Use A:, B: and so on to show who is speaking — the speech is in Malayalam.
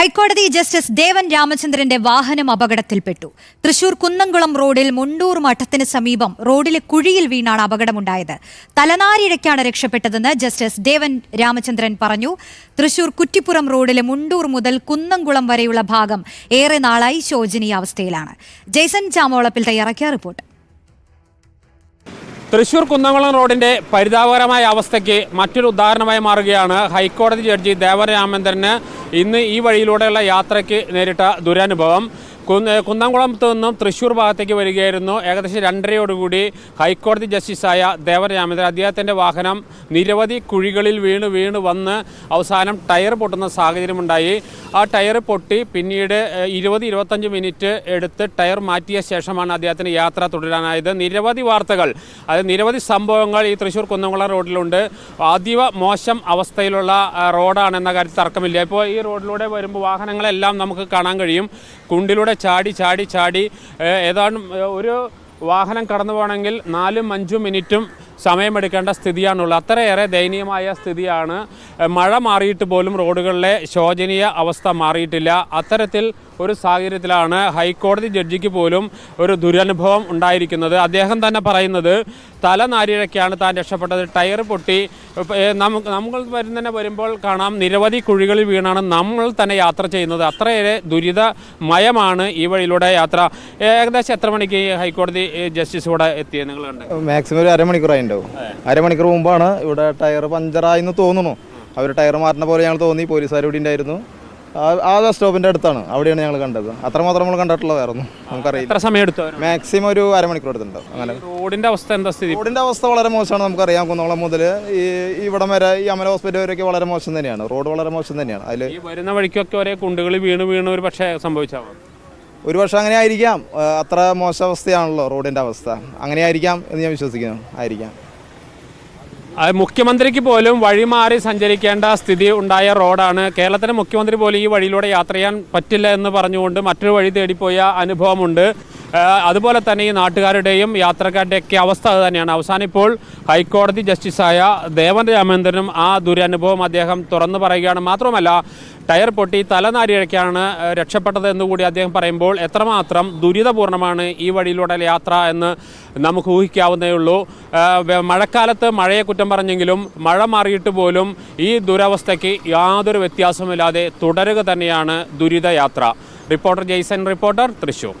A: ഹൈക്കോടതി ജസ്റ്റിസ് ദേവൻ രാമചന്ദ്രന്റെ വാഹനം അപകടത്തിൽപ്പെട്ടു. തൃശൂർ കുന്നംകുളം റോഡിൽ മുണ്ടൂർ മഠത്തിന് സമീപം റോഡിലെ കുഴിയിൽ വീണാണ് അപകടമുണ്ടായത്. തലനാരിഴയ്ക്കാണ് രക്ഷപ്പെട്ടതെന്ന് ജസ്റ്റിസ് ദേവൻ രാമചന്ദ്രൻ പറഞ്ഞു. തൃശൂർ കുറ്റിപ്പുറം റോഡിലെ മുണ്ടൂർ മുതൽ കുന്നംകുളം വരെയുള്ള ഭാഗം ഏറെ നാളായി ശോചനീയാവസ്ഥയിലാണ് ജെയ്സൺ ചാമോളപ്പിൽ തയ്യാറാക്കിയ റിപ്പോർട്ട്.
B: തൃശൂർ കുന്നംകുളം റോഡിന്റെ പരിതാപകരമായ അവസ്ഥയ്ക്ക് മറ്റൊരു ഉദാഹരണമായി മാറുകയാണ് ഹൈക്കോടതി ജഡ്ജി ദേവരാമേന്ദ്രന് ഇന്ന് ഈ വഴിയിലൂടെയുള്ള യാത്രയ്ക്ക് നേരിട്ട ദുരനുഭവം. കുന്നംകുളത്ത് നിന്നും തൃശ്ശൂർ ഭാഗത്തേക്ക് വരികയായിരുന്നു. ഏകദേശം രണ്ടരയോടുകൂടി ഹൈക്കോടതി ജസ്റ്റിസായ ദേവരാമേന്ദ്രൻ അദ്ദേഹത്തിന്റെ വാഹനം നിരവധി കുഴികളിൽ വീണ് വീണ് വന്ന് അവസാനം ടയർ പൊട്ടുന്ന സാഹചര്യമുണ്ടായി. ആ ടയർ പൊട്ടി പിന്നീട് ഇരുപത് ഇരുപത്തഞ്ച് മിനിറ്റ് എടുത്ത് ടയർ മാറ്റിയ ശേഷമാണ് അദ്ദേഹത്തിന് യാത്ര തുടരാനായത്. നിരവധി വാർത്തകൾ അതായത് നിരവധി സംഭവങ്ങൾ ഈ തൃശ്ശൂർ കുന്നംകുളം റോഡിലുണ്ട്. അതീവ മോശം അവസ്ഥയിലുള്ള റോഡാണെന്ന കാര്യത്തിൽ തർക്കമില്ല. ഇപ്പോൾ ഈ റോഡിലൂടെ വരുമ്പോൾ വാഹനങ്ങളെല്ലാം നമുക്ക് കാണാൻ കഴിയും. കുണ്ടിലൂടെ ചാടി ചാടി ചാടി. ഏതാണ്ട് ഒരു വാഹനം കടന്നു പോകണമെങ്കിൽ നാലും അഞ്ചും മിനിറ്റും സമയമെടുക്കേണ്ട സ്ഥിതിയാണുള്ളത്. അത്രയേറെ ദയനീയമായ സ്ഥിതിയാണ്. മഴ മാറിയിട്ട് പോലും റോഡുകളിലെ ശോചനീയ അവസ്ഥ മാറിയിട്ടില്ല. അത്തരത്തിൽ ഒരു സാഹചര്യത്തിലാണ് ഹൈക്കോടതി ജഡ്ജിക്ക് പോലും ഒരു ദുരനുഭവം ഉണ്ടായിരിക്കുന്നത്. അദ്ദേഹം തന്നെ പറയുന്നത് തലനാരിഴയ്ക്കാണ് താൻ രക്ഷപ്പെട്ടത്. ടയർ പൊട്ടി. നമുക്ക് നമ്മൾ വരുന്നതന്നെ വരുമ്പോൾ കാണാം നിരവധി കുഴികളിൽ വീണാണ് നമ്മൾ തന്നെ യാത്ര ചെയ്യുന്നത്. അത്രയേറെ ദുരിതമയമാണ് ഈ വഴിയിലൂടെ യാത്ര. ഏകദേശം എത്ര മണിക്ക് ഹൈക്കോടതി ജസ്റ്റിസ് ഇവിടെ എത്തിയത് നിങ്ങൾ കണ്ട്?
C: മാക്സിമം ഒരു അരമണിക്കൂറായി ഉണ്ടാവും അരമണിക്കൂർ മുമ്പാണ് ഇവിടെ ടയർ പഞ്ചറായി എന്ന് തോന്നുന്നു. അവർ ടയർ മാറ്റുന്ന പോലെ ഞങ്ങൾ തോന്നി. പോലീസുകാർ ഇവിടെ ഉണ്ടായിരുന്നു. ആ- ബസ് സ്റ്റോപ്പിന്റെ അടുത്താണ്. അവിടെയാണ് ഞങ്ങൾ കണ്ടത്. അത്രമാത്രം നമ്മൾ കണ്ടിട്ടുള്ള നമുക്കറിയാം നമുക്കറിയില്ല.
B: എത്ര സമയം എടുത്തു?
C: മാക്സിമം ഒരു അരമണിക്കൂർ എടുത്തിട്ടുണ്ടാവും അങ്ങനെ.
B: റോഡിന്റെ അവസ്ഥ എന്താ സ്ഥിതി?
C: റോഡിന്റെ അവസ്ഥ വളരെ മോശമാണ് നമുക്കറിയാം. കുന്നോളം മുതൽ ഈ ഇവിടം വരെ ഈ അമല ഹോസ്പിറ്റൽ വരെയൊക്കെ വളരെ മോശം തന്നെയാണ്. റോഡ് വളരെ മോശം തന്നെയാണ്. അതിൽ
B: ഈ വരുന്ന വഴിക്കൊക്കെ ഒരേ കുണ്ടുകൾ വീണ് വീണ് ഒരു പക്ഷേ സംഭവിച്ചാവും
C: ഒരു പക്ഷേ അങ്ങനെ ആയിരിക്കാം. ആ, അത്ര മോശം അവസ്ഥയാണല്ലോ റോഡിന്റെ അവസ്ഥ. അങ്ങനെ ആയിരിക്കാം എന്ന് ഞാൻ വിശ്വസിക്കുന്നു. ആയിരിക്കാം.
B: മുഖ്യമന്ത്രിക്ക് പോലും വഴിമാറി സഞ്ചരിക്കേണ്ട സ്ഥിതി ഉണ്ടായ റോഡാണ്. കേരളത്തിലെ മുഖ്യമന്ത്രി പോലും ഈ വഴിയിലൂടെ യാത്ര ചെയ്യാൻ പറ്റില്ല എന്ന് പറഞ്ഞുകൊണ്ട് മറ്റൊരു വഴി തേടിപ്പോയ അനുഭവമുണ്ട്. അതുപോലെ തന്നെ ഈ നാട്ടുകാരുടെയും യാത്രക്കാരുടെയൊക്കെ അവസ്ഥ അത് തന്നെയാണ്. അവസാനം ഇപ്പോൾ ഹൈക്കോടതി ജസ്റ്റിസായ ദേവൻ രാമേന്ദ്രനും ആ ദുരനുഭവം അദ്ദേഹം തുറന്നു പറയുകയാണ്. മാത്രമല്ല ടയർ പൊട്ടി തലനാരിഴയ്ക്കാണ് രക്ഷപ്പെട്ടത് എന്നുകൂടി അദ്ദേഹം പറയുമ്പോൾ എത്രമാത്രം ദുരിതപൂർണമാണ് ഈ വഴിയിലൂടെ യാത്ര എന്ന് നമുക്ക് ഊഹിക്കാവുന്നേ ഉള്ളൂ. മഴക്കാലത്ത് മഴയെ കുറ്റം പറഞ്ഞെങ്കിലും മഴ മാറിയിട്ട് പോലും ഈ ദുരവസ്ഥയ്ക്ക് യാതൊരു വ്യത്യാസമില്ലാതെ തുടരുക തന്നെയാണ് ദുരിതയാത്ര. Reporter Jaison reporter Thrissur.